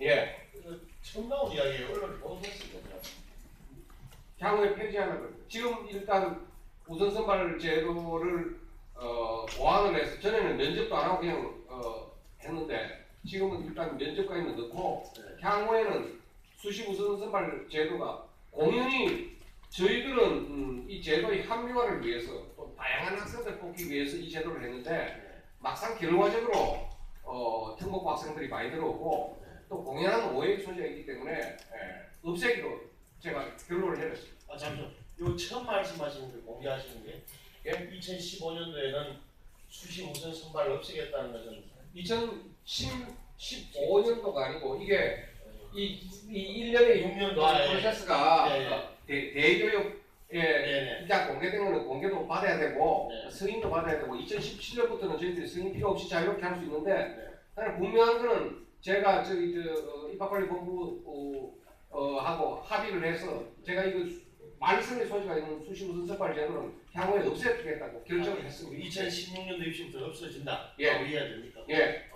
예, 그 처음 나온 이야기예요. 언론에 보도했습니다. 향후에 폐지하는 거. 지금 일단 우선 선발 제도를 어, 보완을 해서 전에는 면접도 안 하고 그냥 어, 했는데 지금은 일단 면접까지는 넣고 네. 향후에는 수시 우선 선발 제도가 공연히 저희들은 음, 이 제도의 합리화를 위해서 또 다양한 학생들 뽑기 위해서 이 제도를 했는데 네. 막상 결과적으로 어, 특목고 학생들이 많이 들어오고 네. 또 공연하는 오해의 소지가 있기 때문에 예, 없애기로 제가 결론을 내렸습니다. 아 잠시만. 요 처음 말씀하신 그 공개하시는 게 예? 2015년도에는 수시 우선 선발을 없애겠다는 것은 2015년도가 아니고 이게 이, 이 1년의 6년도 아, 예. 프로세스가 예, 예. 어, 대, 대교육 에 네네. 일단 공개된 거는 공개도 받아야 되고 네. 승인도 받아야 되고 2017년부터는 저희들이 승인 필요 없이 자유롭게 할 수 있는데 네. 하나 분명한 거는 제가 저기 저 어, 입학관리본부 어, 어, 하고 합의를 해서 제가 이거 말씀의 소지가 있는 수시 우선 선발 제도는 향후에 없애겠다고 결정을 했습니다. 2016년도 입시부터 없어진다. 예. 라고 이해해야 됩니까? 예.